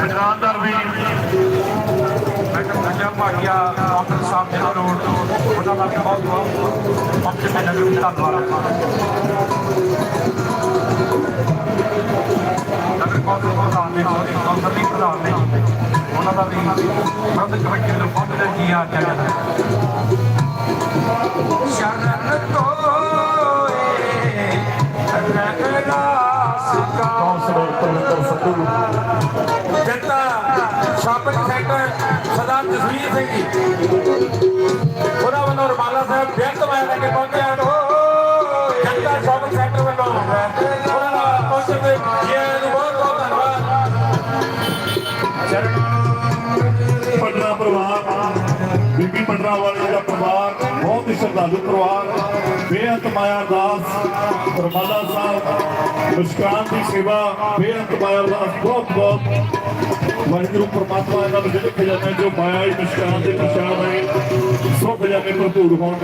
ਦੁਕਾਨਦਾਰ ਵੀ ਮੈਡਮ ਨਜਰ ਮਾਕਿਆ doctor Sahib ji road ਉਹਨਾਂ ਦਾ ਬਹੁਤ ਬਹੁਤ ਆਪਕੇ ਮੈਨੇਜਰ ਦਾ ਧੰਨਵਾਦ ਨਗਰ ਕੌਂਸਲ ਪ੍ਰਧਾਨ ਨੇ ਕੌਂਸਲ ਦੀ ਪ੍ਰਧਾਨ ਨੇ ਉਹਨਾਂ ਦਾ ਵੀ ਪ੍ਰਬੰਧ ਕਮੇਟੀ ਨੂੰ ਬਹੁਤ ਕੀ ਆ ਗਿਆ ਹੈ ਸ਼ਰਨ ਕੋਏ ਰਗੜਾ ਸਕਾ ਕੌਂਸਲ ਪ੍ਰਧਾਨ ਸਤੂ ਜਨਤਾ ਸ਼ਾਪਿੰਗ ਸਰਦਾਰ ਜਸਵੀਰ ਸਿੰਘ ਜੀ। ਉਹਨਾਂ ਵੱਲੋਂ ਰਮਾਲਾ ਸਾਹਿਬ ਬੇਅੰਤ ਮਾਇਆ ਲੈ ਕੇ ਪਹੁੰਚਿਆ ਜਨਤਾ ਸ਼ਾਪਿੰਗ ਸੈਂਟਰ ਵੱਲੋਂ ਉਹਨਾਂ ਦਾ ਪਹੁੰਚਣ ਦੇ ਜੀ ਨੂੰ ਬਹੁਤ ਬਹੁਤ ਧੰਨਵਾਦ। ਪਟਨਾ ਪਰਿਵਾਰ, ਬੀਬੀ ਪਟਨਾ ਵਾਲੇ ਦਾ ਪਰਿਵਾਰ, ਬਹੁਤ ਹੀ ਸ਼ਰਧਾਲੂ ਪਰਿਵਾਰ। ਬੇਅੰਤ ਮਾਇਆ ਦਾਸ, ਰਮਾਲਾ ਸਾਹਿਬ, ਮੁਸਕਾਨ ਦੀ ਸੇਵਾ, ਬੇਅੰਤ ਮਾਇਆ ਦਾਸ ਬਹੁਤ ਬਹੁਤ ਵਾਹਿਗੁਰੂ ਪਰਮਾਤਮਾ ਇਹਨਾਂ ਨੂੰ ਜਿਹੜੇ ਖਜ਼ਾਨੇ ਜੋ ਮਾਇਆ ਹੀ ਮੁਸਕਾਨ ਦੇ ਨਿਸ਼ਾਨ ਹੈ ਸੋ ਖਜ਼ਾਨੇ ਭਰਪੂਰ ਹੋਣ।